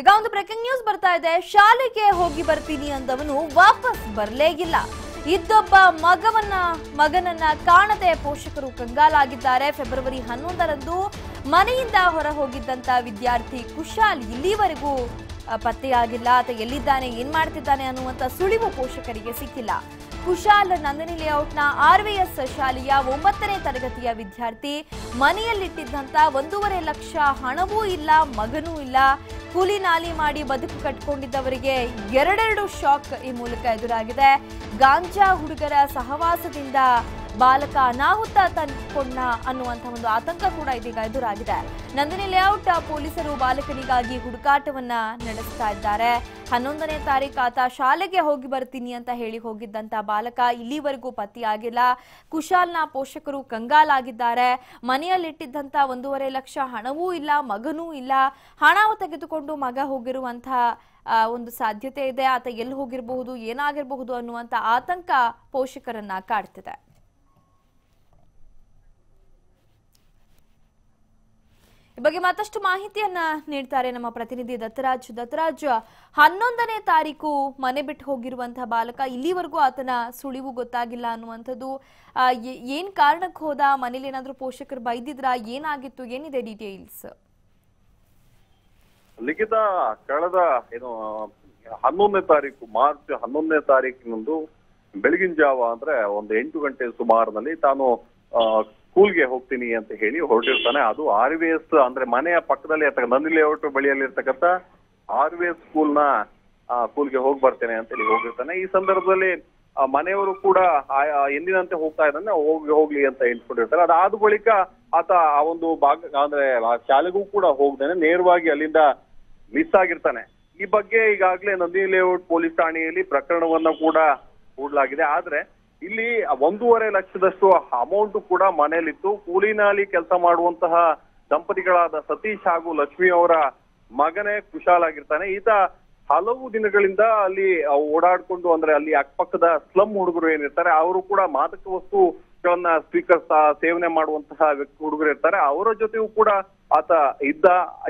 ಈಗ ಒಂದು breaking news ಬರ್ತಾ ಇದೆ. ಶಾಲೆಗೆ ಹೋಗಿ ಬರ್ತೀನಿ ಅಂದವನು ವಾಪಸ್ ಬರಲೇ ಇಲ್ಲ. ಇದ್ದೊಬ್ಬ ಮಗವನ್ನ, ಮಗನನ್ನ ಕಾಣದೆ ಪೋಷಕರು ಕಂಗಾಲಾಗಿದ್ದಾರೆ. ಫೆಬ್ರವರಿ ಹನ್ನೊಂದರಂದು ಮನೆಯಿಂದ ಹೊರ ಹೋಗಿದ್ದಂತ ವಿದ್ಯಾರ್ಥಿ ಕುಶಾಲ್ ಇಲ್ಲಿವರೆಗೂ ಪತ್ತೆಯಾಗಿಲ್ಲ. ಆತ ಎಲ್ಲಿದ್ದಾನೆ, ಏನ್ ಮಾಡ್ತಿದ್ದಾನೆ ಅನ್ನುವಂತ ಸುಳಿವು ಪೋಷಕರಿಗೆ ಸಿಕ್ಕಿಲ್ಲ. ಕುಶಾಲ್ ನಂದಿನಿ ಲೇಔಟ್ನ ಆರ್ವಿಎಸ್ ಶಾಲೆಯ ಒಂಬತ್ತನೇ ತರಗತಿಯ ವಿದ್ಯಾರ್ಥಿ ಮನೆಯಲ್ಲಿಟ್ಟಿದ್ದಂತ ಒಂದೂವರೆ ಲಕ್ಷ ಹಣವೂ ಇಲ್ಲ, ಮಗನೂ ಇಲ್ಲ. ಕೂಲಿ ನಾಲಿ ಮಾಡಿ ಬದುಕು ಕಟ್ಕೊಂಡಿದ್ದವರಿಗೆ ಎರಡೆರಡು ಶಾಕ್ ಈ ಮೂಲಕ ಎದುರಾಗಿದೆ. ಗಾಂಜಾ ಹುಡುಗರ ಸಹವಾಸದಿಂದ ಬಾಲಕ ಅನಾಹುತ ತಂದುಕೊಂಡ ಅನ್ನುವಂಥ ಒಂದು ಆತಂಕ ಕೂಡ ಇದೀಗ ಎದುರಾಗಿದೆ. ನಂದಿನಿ ಲೇಔಟ್ ಪೊಲೀಸರು ಬಾಲಕನಿಗಾಗಿ ಹುಡುಕಾಟವನ್ನ ನಡೆಸ್ತಾ ಇದ್ದಾರೆ. ಹನ್ನೊಂದನೇ ತಾರೀಕು ಆತ ಶಾಲೆಗೆ ಹೋಗಿ ಬರ್ತೀನಿ ಅಂತ ಹೇಳಿ ಹೋಗಿದ್ದಂತ ಬಾಲಕ ಇಲ್ಲಿವರೆಗೂ ಪತ್ತೆಯಾಗಿಲ್ಲ ಕುಶಾಲ್ನ ಪೋಷಕರು ಕಂಗಾಲಾಗಿದ್ದಾರೆ. ಮನೆಯಲ್ಲಿಟ್ಟಿದ್ದಂತ ಒಂದೂವರೆ ಲಕ್ಷ ಹಣವೂ ಇಲ್ಲ, ಮಗನೂ ಇಲ್ಲ. ಹಣ ತೆಗೆದುಕೊಂಡು ಮಗ ಹೋಗಿರುವಂತಹ ಒಂದು ಸಾಧ್ಯತೆ ಇದೆ. ಆತ ಎಲ್ಲಿ ಹೋಗಿರಬಹುದು, ಏನಾಗಿರಬಹುದು ಅನ್ನುವಂತ ಆತಂಕ ಪೋಷಕರನ್ನ ಕಾಡ್ತಿದೆ. ಈ ಬಗ್ಗೆ ಮತ್ತಷ್ಟು ಮಾಹಿತಿಯನ್ನ ನೀಡ್ತಾರೆ ನಮ್ಮ ಪ್ರತಿನಿಧಿ ದತ್ತರಾಜ್. ದತ್ತರಾಜ್, ಹನ್ನೊಂದನೇ ತಾರೀಕು ಮನೆ ಬಿಟ್ಟು ಹೋಗಿರುವಂತಹ ಬಾಲಕ ಇಲ್ಲಿವರೆಗೂ ಆತನ ಸುಳಿವು ಗೊತ್ತಾಗಿಲ್ಲ ಅನ್ನುವಂಥದ್ದು. ಏನ್ ಕಾರಣಕ್ಕೆ ಹೋದ? ಮನೇಲಿ ಏನಾದ್ರೂ ಪೋಷಕರು ಬೈದಿದ್ರ? ಏನಾಗಿತ್ತು? ಏನಿದೆ ಡೀಟೇಲ್ಸ್ ಲಿಖಿತ, ಕಳೆದ, ಏನು, ಹನ್ನೊಂದನೇ ತಾರೀಕು, ಮಾರ್ಚ್ ಹನ್ನೊಂದನೇ ತಾರೀಕಿನಂದು ಬೆಳಗಿನ ಜಾವ ಅಂದ್ರೆ ಒಂದು ಎಂಟು ಗಂಟೆ ಸುಮಾರಿನಲ್ಲಿ ತಾನು ಸ್ಕೂಲ್ಗೆ ಹೋಗ್ತೀನಿ ಅಂತ ಹೇಳಿ ಹೊರಟಿರ್ತಾನೆ. ಅದು ಆರ್ ವಿ ಎಸ್ ಅಂದ್ರೆ ಮನೆಯ ಪಕ್ಕದಲ್ಲಿ ನಂದಿ ಲೇಔಟ್ ಬಳಿಯಲ್ಲಿ ಇರ್ತಕ್ಕಂಥ ಆರ್ ವಿ ಎಸ್ ಸ್ಕೂಲ್ನ ಸ್ಕೂಲ್ಗೆ ಹೋಗಿ ಬರ್ತೇನೆ ಅಂತ ಹೇಳಿ ಹೋಗಿರ್ತಾನೆ. ಈ ಸಂದರ್ಭದಲ್ಲಿ ಮನೆಯವರು ಕೂಡ ಎಂದಿನಂತೆ ಹೋಗ್ತಾ ಇದ್ದಾನೆ, ಹೋಗಿ, ಹೋಗ್ಲಿ ಅಂತ ಹೇಳ್ಕೊಂಡಿರ್ತಾರೆ. ಅದಾದ ಬಳಿಕ ಆತ ಆ ಒಂದು ಭಾಗ, ಅಂದ್ರೆ ಶಾಲೆಗೂ ಕೂಡ ಹೋಗ್ದೇನೆ ನೇರವಾಗಿ ಅಲ್ಲಿಂದ ಮಿಸ್ ಆಗಿರ್ತಾನೆ. ಈ ಬಗ್ಗೆ ಈಗಾಗಲೇ ನಂದಿ ಲೇಔಟ್ ಪೊಲೀಸ್ ಠಾಣೆಯಲ್ಲಿ ಪ್ರಕರಣವನ್ನ ಕೂಡ ಹೂಡಲಾಗಿದೆ ಆದ್ರೆ ಇಲ್ಲಿ ಒಂದೂವರೆ ಲಕ್ಷದಷ್ಟು ಅಮೌಂಟ್ ಕೂಡ ಮನೆಯಲ್ಲಿತ್ತು. ಕೂಲಿನಾಲಿ ಕೆಲಸ ಮಾಡುವಂತಹ ದಂಪತಿಗಳಾದ ಸತೀಶ್ ಹಾಗೂ ಲಕ್ಷ್ಮಿ ಅವರ ಮಗನೇ ಕುಶಾಲ್ ಆಗಿರ್ತಾನೆ. ಈತ ಹಲವು ದಿನಗಳಿಂದ ಅಲ್ಲಿ ಓಡಾಡ್ಕೊಂಡು ಅಂದ್ರೆ ಅಲ್ಲಿ ಅಕ್ಕಪಕ್ಕದ ಸ್ಲಮ್ ಹುಡುಗರು ಏನಿರ್ತಾರೆ, ಅವರು ಕೂಡ ಮಾದಕ ವಸ್ತುಗಳನ್ನ ಸ್ವೀಕರಿಸ್ತಾ ಸೇವನೆ ಮಾಡುವಂತಹ ವ್ಯಕ್ತಿ ಹುಡುಗರು ಇರ್ತಾರೆ. ಅವರ ಜೊತೆಯೂ ಕೂಡ ಆತ ಇದ್ದ.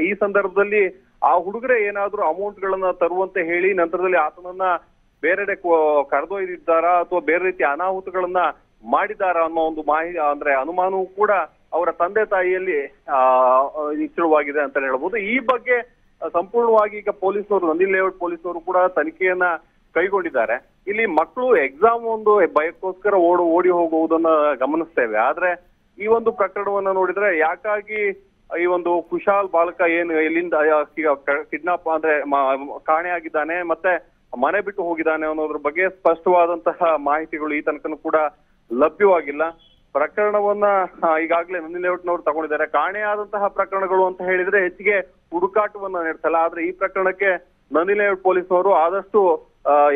ಈ ಸಂದರ್ಭದಲ್ಲಿ ಆ ಹುಡುಗರೇ ಏನಾದ್ರೂ ಅಮೌಂಟ್ ಗಳನ್ನ ತರುವಂತೆ ಹೇಳಿ, ನಂತರದಲ್ಲಿ ಆತನನ್ನ ಬೇರೆಡೆ ಕರೆದೊಯ್ದಿದ್ದಾರಾ ಅಥವಾ ಬೇರೆ ರೀತಿಯ ಅನಾಹುತಗಳನ್ನ ಮಾಡಿದಾರಾ ಅನ್ನೋ ಒಂದು ಮಾಹಿತಿ ಅಂದ್ರೆ ಅನುಮಾನವೂ ಕೂಡ ಅವರ ತಂದೆ ತಾಯಿಯಲ್ಲಿ, ಆ ಅಂತ ಹೇಳ್ಬೋದು. ಈ ಬಗ್ಗೆ ಸಂಪೂರ್ಣವಾಗಿ ಈಗ ಪೊಲೀಸರು ನಂದಿ ಲೇಔಟ್ ಪೊಲೀಸರು ಕೂಡ ತನಿಖೆಯನ್ನ ಕೈಗೊಂಡಿದ್ದಾರೆ. ಇಲ್ಲಿ ಮಕ್ಕಳು ಎಕ್ಸಾಮ್ ಒಂದು ಭಯಕ್ಕೋಸ್ಕರ ಓಡ, ಓಡಿ ಹೋಗುವುದನ್ನ ಗಮನಿಸ್ತೇವೆ. ಆದ್ರೆ ಈ ಒಂದು ಪ್ರಕರಣವನ್ನ ನೋಡಿದ್ರೆ ಯಾಕಾಗಿ ಈ ಒಂದು ಕುಶಾಲ್ ಬಾಲಕ ಏನು ಎಲ್ಲಿಂದ ಕಿಡ್ನಾಪ್ ಅಂದ್ರೆ ಕಾಣೆ ಕಾಣೆಯಾಗಿದ್ದಾನೆ, ಮತ್ತೆ ಮನೆ ಬಿಟ್ಟು ಹೋಗಿದ್ದಾನೆ ಅನ್ನೋದ್ರ ಬಗ್ಗೆ ಸ್ಪಷ್ಟವಾದಂತಹ ಮಾಹಿತಿಗಳು ಈ ತನಕನೂ ಕೂಡ ಲಭ್ಯವಾಗಿಲ್ಲ. ಪ್ರಕರಣವನ್ನ ಈಗಾಗಲೇ ನಂದಿ ಲೇಔಟ್ನವರು ತಗೊಂಡಿದ್ದಾರೆ. ಕಾಣೆಯಾದಂತಹ ಪ್ರಕರಣಗಳು ಅಂತ ಹೇಳಿದ್ರೆ ಹೆಚ್ಚಿಗೆ ಹುಡುಕಾಟವನ್ನ ನಡೆಸಲ್ಲ. ಆದ್ರೆ ಈ ಪ್ರಕರಣಕ್ಕೆ ನಂದಿ ಲೇಔಟ್ ಪೊಲೀಸ್ನವರು ಆದಷ್ಟು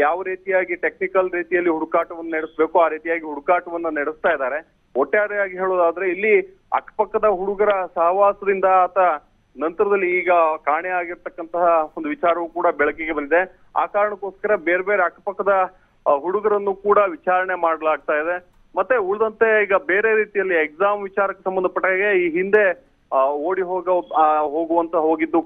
ಯಾವ ರೀತಿಯಾಗಿ ಟೆಕ್ನಿಕಲ್ ರೀತಿಯಲ್ಲಿ ಹುಡುಕಾಟವನ್ನು ನಡೆಸಬೇಕು, ಆ ರೀತಿಯಾಗಿ ಹುಡುಕಾಟವನ್ನ ನಡೆಸ್ತಾ ಇದ್ದಾರೆ. ಒಟ್ಟಾರೆಯಾಗಿ ಹೇಳೋದಾದ್ರೆ ಇಲ್ಲಿ ಅಕ್ಕಪಕ್ಕದ ಹುಡುಗರ ಸಹವಾಸದಿಂದ ಆತ ನಂತರದಲ್ಲಿ ಈಗ ಕಾಣೆ ಆಗಿರ್ತಕ್ಕಂತಹ ಒಂದು ವಿಚಾರವೂ ಕೂಡ ಬೆಳಕಿಗೆ ಬಂದಿದೆ. ಆ ಕಾರಣಕ್ಕೋಸ್ಕರ ಬೇರೆ ಬೇರೆ ಅಕ್ಕಪಕ್ಕದ ಹುಡುಗರನ್ನು ಕೂಡ ವಿಚಾರಣೆ ಮಾಡಲಾಗ್ತಾ ಇದೆ. ಮತ್ತೆ ಉಳಿದಂತೆ ಈಗ ಬೇರೆ ರೀತಿಯಲ್ಲಿ ಎಕ್ಸಾಮ್ ವಿಚಾರಕ್ಕೆ ಸಂಬಂಧಪಟ್ಟ ಹಾಗೆ ಈ ಹಿಂದೆ ಓಡಿ ಹೋಗ ಹೋಗುವಂತ ಹೋಗಿದ್ದು